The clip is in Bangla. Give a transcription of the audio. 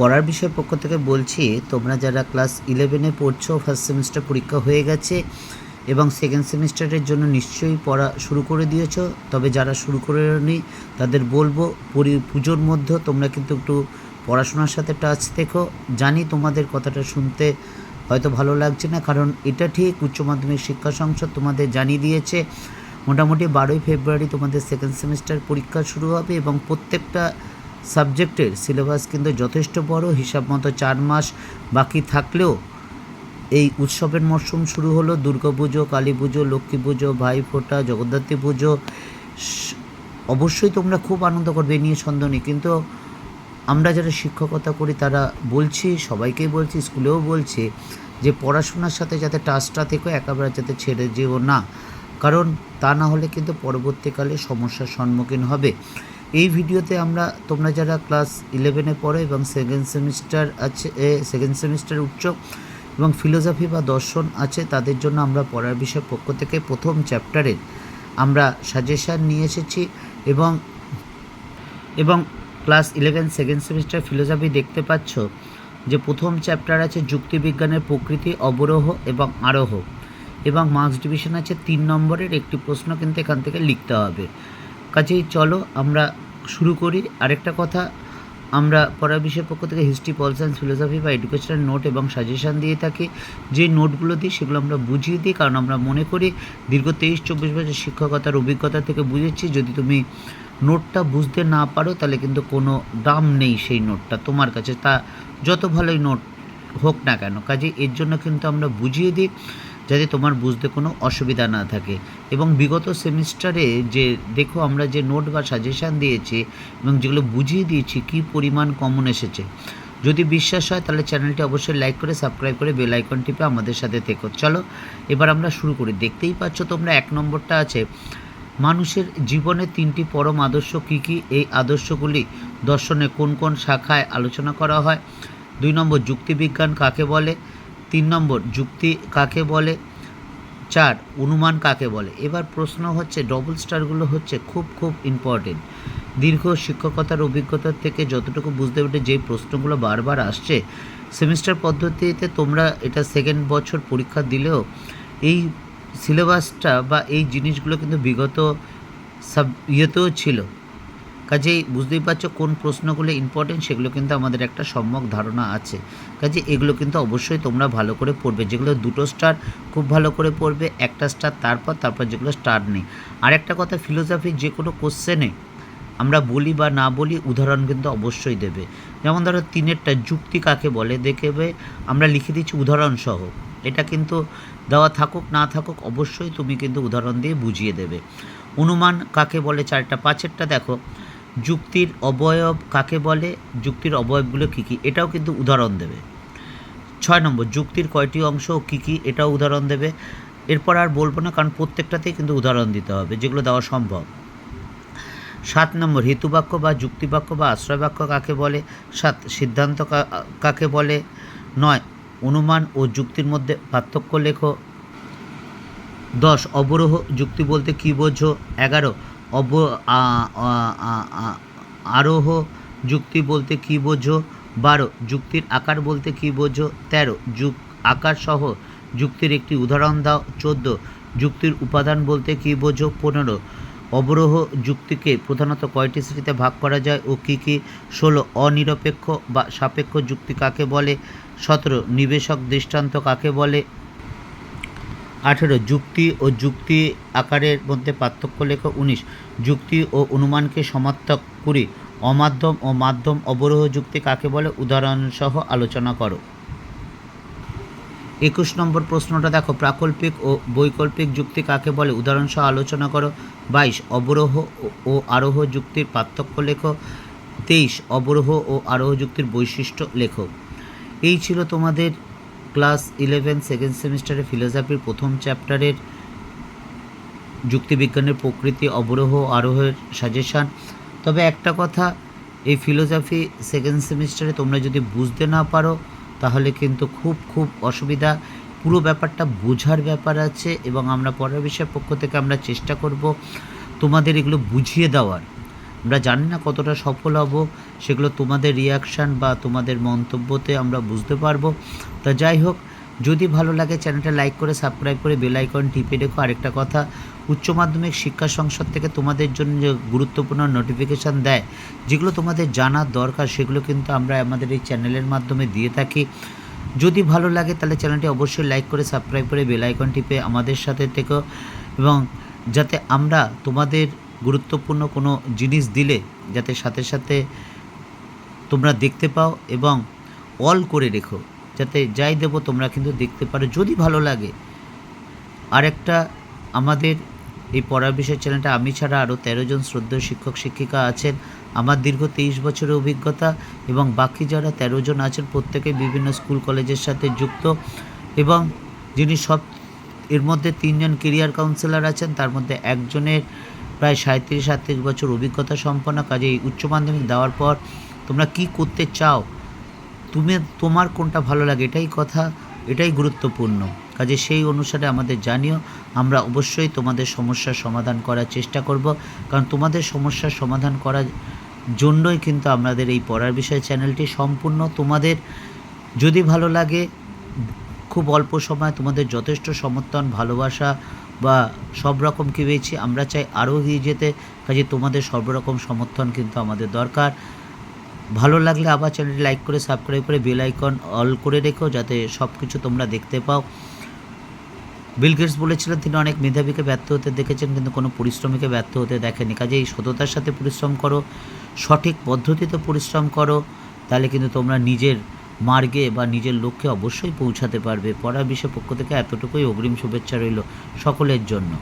পড়ার বিষয়ের পক্ষ থেকে বলছি, তোমরা যারা ক্লাস ইলেভেনে পড়ছো ফার্স্ট সেমিস্টার পরীক্ষা হয়ে গেছে এবং সেকেন্ড সেমিস্টারের জন্য নিশ্চয়ই পড়া শুরু করে দিয়েছ, তবে যারা শুরু করে নি, তাদের বলব পরি, পুজোর মধ্যে তোমরা কিন্তু একটু পড়াশোনার সাথে টাচ দেখো। জানি তোমাদের কথাটা শুনতে হয়তো ভালো লাগছে না, কারণ এটা ঠিক উচ্চ মাধ্যমিক শিক্ষা সংসদ তোমাদের জানিয়ে দিয়েছে, মোটামুটি বারোই ফেব্রুয়ারি তোমাদের সেকেন্ড সেমিস্টার পরীক্ষা শুরু হবে এবং প্রত্যেকটা সাবজেক্টের সিলেবাস কিন্তু যথেষ্ট বড়, হিসাব মতো চার মাস বাকি থাকলেও এই উৎসবের মরশুম শুরু হলো। দুর্গাপুজো কালী পুজো, লক্ষ্মী পুজো ভাইফোঁটা জগদ্ধাত্রী পুজো। অবশ্যই তোমরা খুব আনন্দ করবে নিয়ে সন্দেহ নেই। কিন্তু আমরা যারা শিক্ষকতা করি, তারা বলছি, সবাইকেই বলছি, স্কুলেও বলছি যে পড়াশোনার সাথে যাতে টাচটা থেকো, একেবারে যাতে ছেড়ে যেও না। কারণ তা না হলে কিন্তু পরবর্তীকালে সমস্যার সম্মুখীন হবে। এই ভিডিওতে আমরা, তোমরা যারা ক্লাস ইলেভেনে পড়ো এবং সেকেন্ড সেমিস্টার আছে সেকেন্ড সেমিস্টার উচ্চ এবং ফিলোসফি বা দর্শন আছে, তাদের জন্য আমরা পড়ার বিষয় পক্ষ থেকে প্রথম চ্যাপ্টারে আমরা সাজেশান নিয়ে এসেছি এবং এবং class eleven second semester philosophy দেখতে পাচ্ছ যে প্রথম চ্যাপ্টার আছে যুক্তিবিজ্ঞানের প্রকৃতি, অবরোহ এবং আরোহ এবং মার্কস ডিভিশন আছে তিন নম্বরের, একটি প্রশ্ন কিন্তু এখান থেকে লিখতে হবে। কাজেই চলো, আমরা শুরু করি। আরেকটা কথা, আমরা পড়ার বিষয়ের পক্ষ থেকে হিস্ট্রি পল সায়েন্স ফিলোসফি বা এডুকেশনাল নোট এবং সাজেশান দিয়ে থাকি। যে নোটগুলো দিই, সেগুলো আমরা বুঝিয়ে দিই, কারণ আমরা মনে করি দীর্ঘ তেইশ, চব্বিশ বছর শিক্ষকতার অভিজ্ঞতা থেকে বুঝেছি, যদি তুমি নোটটা বুঝতে না পারো, তাহলে কিন্তু কোনো দাম নেই সেই নোটটা তোমার কাছে। তা যত ভালোই নোট হোক না কেন কাজে এর জন্য কিন্তু আমরা বুঝিয়ে দিই। যাতে তোমার বুঝতে কোনো অসুবিধা না থাকে। এবং বিগত সেমিস্টারে যে, দেখো আমরা যে নোট বা সাজেশান দিয়েছি এবং যেগুলো বুঝিয়ে দিয়েছি, কী পরিমাণ কমন এসেছে। যদি বিশ্বাস হয় তাহলে চ্যানেলটি অবশ্যই লাইক করে, সাবস্ক্রাইব করে বেল আইকন টিপে আমাদের সাথে থেকো। চলো, এবার আমরা শুরু করি। দেখতেই পাচ্ছ তোমরা এক নম্বরটা আছে, মানুষের জীবনে তিনটি পরম আদর্শ কী কী? এই আদর্শগুলি দর্শনে কোন কোন শাখায় আলোচনা করা হয়? দুই নম্বর, যুক্তিবিজ্ঞান কাকে বলে? তিন নম্বর, যুক্তি কাকে বলে? চার, অনুমান কাকে বলে? এবার প্রশ্ন হচ্ছে ডবল স্টারগুলো হচ্ছে খুব খুব ইম্পর্টেন্ট দীর্ঘ শিক্ষকতার অভিজ্ঞতার থেকে যতটুকু বুঝতে পেরে যে প্রশ্নগুলো বারবার আসছে সেমিস্টার পদ্ধতিতে তোমরা এটা সেকেন্ড বছর পরীক্ষা দিলেও, এই সিলেবাসটা বা এই জিনিসগুলো কিন্তু বিগত সাব ইয়েতেও ছিল। কাজেই বুঝতেই পারছ কোন প্রশ্নগুলো ইম্পর্টেন্ট সেগুলো কিন্তু আমাদের একটা সম্যক ধারণা আছে। কাজে এগুলো কিন্তু অবশ্যই তোমরা ভালো করে পড়বে। যেগুলো দুটো স্টার খুব ভালো করে পড়বে, একটা স্টার তারপর তারপর যেগুলো স্টার নেই। আর একটা কথা ফিলোসফির যে কোনো কোশ্চেনে আমরা বলি বা না বলি উদাহরণ কিন্তু অবশ্যই দেবে। যেমন ধরো তিনেরটা, যুক্তি কাকে বলে দেখবে? আমরা লিখে দিচ্ছি উদাহরণ সহ। এটা কিন্তু দেওয়া থাকুক, না থাকুক, অবশ্যই তুমি কিন্তু উদাহরণ দিয়ে বুঝিয়ে দেবে। অনুমান কাকে বলে? চারটা, পাঁচেরটা দেখো। যুক্তির অবয়ব কাকে বলে? যুক্তির অবয়বগুলো কী কী? এটাও কিন্তু উদাহরণ দেবে। ছয় নম্বর, যুক্তির কয়টি অংশ কী কী? এটাও উদাহরণ দেবে। এরপর আর বলব না, কারণ প্রত্যেকটাতেই কিন্তু উদাহরণ দিতে হবে, যেগুলো দেওয়া সম্ভব। সাত নম্বর, হেতুবাক্য বা যুক্তিবাক্য বা আশ্রয় বাক্য কাকে বলে? সাত, সিদ্ধান্ত কাকে বলে? নয়, অনুমান ও যুক্তির মধ্যে পার্থক্য লেখো। দশ, অবরোহ, যুক্তি বলতে কী বোঝো? এগারো অব আরোহ যুক্তি বলতে কী বোঝো? বারো, যুক্তির আকার বলতে কী বোঝো? তেরো যুগ আকার সহ যুক্তির একটি উদাহরণ দাও। চোদ্দ, যুক্তির উপাদান বলতে কী বোঝো? পনেরো, অবরোহ যুক্তিকে প্রধানত কয়টি শ্রেণীতে ভাগ করা যায় ও কী কী? ষোলো, অনিরপেক্ষ বা সাপেক্ষ যুক্তি কাকে বলে? সতেরো, নিবেশক দৃষ্টান্ত কাকে বলে? আঠেরো, যুক্তি ও যুক্তি আকারের মধ্যে পার্থক্য লেখ উনিশ, যুক্তি ও অনুমানকে সমার্থক কুড়ি, অমাধ্যম ও মাধ্যম অবরোহ যুক্তি কাকে বলে? উদাহরণসহ আলোচনা করো। একুশ নম্বর প্রশ্নটা দেখো, প্রাকল্পিক ও বৈকল্পিক যুক্তি কাকে বলে? উদাহরণসহ আলোচনা করো। বাইশ, অবরোহ ও- আরোহ যুক্তির পার্থক্য লেখো। তেইশ, অবরোহ ও আরোহ যুক্তির বৈশিষ্ট্য লেখো। এই ছিল তোমাদের ক্লাস ইলেভেন সেকেন্ড সেমিস্টারে ফিলোসফির প্রথম চ্যাপ্টারের যুক্তিবিজ্ঞানের প্রকৃতি অবরোহ আরোহের সাজেশান তবে একটা কথা, এই ফিলোসফি সেকেন্ড সেমিস্টারে তোমরা যদি বুঝতে না পারো, তাহলে কিন্তু খুব খুব অসুবিধা। পুরো ব্যাপারটা বোঝার ব্যাপার আছে এবং আমরা পরের বিষয়ের পক্ষ থেকে আমরা চেষ্টা করব তোমাদের এগুলো বুঝিয়ে দেওয়ার। আমরা জানি না কতটা সফল হব, সেগুলো তোমাদের রিয়াকশান বা তোমাদের মন্তব্যতে আমরা বুঝতে পারব। তা যাই হোক, যদি ভালো লাগে চ্যানেলটা লাইক করে, সাবস্ক্রাইব করে বেল আইকন টিপে রেখো। আরেকটা কথা, উচ্চ মাধ্যমিক শিক্ষা সংসদ থেকে তোমাদের জন্য যে গুরুত্বপূর্ণ নোটিফিকেশান দেয়, যেগুলো তোমাদের জানার দরকার, সেগুলো কিন্তু আমরা আমাদের এই চ্যানেলের মাধ্যমে দিয়ে থাকি। যদি ভালো লাগে তাহলে চ্যানেলটি অবশ্যই লাইক করে, সাবস্ক্রাইব করে, বেল আইকন টিপে আমাদের সাথে থেকো। এবং যাতে আমরা তোমাদের গুরুত্বপূর্ণ কোনো জিনিস দিলে যাতে সাথে সাথে তোমরা দেখতে পাও এবং অল করে রেখো, যাতে যাই দেবো তোমরা কিন্তু দেখতে পারো। যদি ভালো লাগে, আরেকটা আমাদের এই পড়ার বিষয় চ্যানেলটা, আমি ছাড়া আরও তেরো জন শ্রদ্ধেয় শিক্ষক, শিক্ষিকা আছেন। আমার দীর্ঘ তেইশ বছরের অভিজ্ঞতা এবং বাকি যারা তেরো জন আছেন, প্রত্যেকে বিভিন্ন স্কুল, কলেজের সাথে যুক্ত এবং যিনি সব, এর মধ্যে তিনজন কেরিয়ার কাউন্সিলর আছেন, তার মধ্যে একজনের প্রায় সাঁত্রিশ সাঁত্রিশ বছর অভিজ্ঞতা সম্পন্ন কাজে এই উচ্চ মাধ্যমিক দেওয়ার পর তোমরা কি করতে চাও? তুমি, তোমার কোনটা ভালো লাগে? এটাই কথা, এটাই গুরুত্বপূর্ণ। কাজে সেই অনুসারে আমাদের জানিও, আমরা অবশ্যই তোমাদের সমস্যার সমাধান করার চেষ্টা করব। কারণ তোমাদের সমস্যার সমাধান করার জন্যই কিন্তু আমাদের এই পড়ার বিষয় চ্যানেলটি সম্পূর্ণ তোমাদের। যদি ভালো লাগে, খুব অল্প সময় তোমাদের যথেষ্ট সমর্থন, ভালোবাসা বা সব রকম কি পেয়েছি? আমরা চাই আরও এগিয়ে যেতে। কাজে তোমাদের সব রকম সমর্থন কিন্তু আমাদের দরকার। ভালো লাগলে আবার চ্যানেলটি লাইক করে, সাবস্ক্রাইব করে, বেল আইকন অল করে রেখো যাতে সব কিছু তোমরা দেখতে পাও। বিল গেটস বলেছিলেন, তিনি অনেক মেধাবীকে ব্যর্থ হতে দেখেছেন, কিন্তু কোনো পরিশ্রমীকে ব্যর্থ হতে দেখেনি কাজে এই সততার সাথে পরিশ্রম করো, সঠিক পদ্ধতিতে পরিশ্রম করো, তাহলে কিন্তু তোমরা নিজের মার্গে বা নিজের লক্ষ্যে অবশ্যই পৌঁছাতে পারবে। পড়া বিষয় পক্ষ থেকে এতটুকুই অগ্রিম শুভেচ্ছা রইল সকলের জন্য।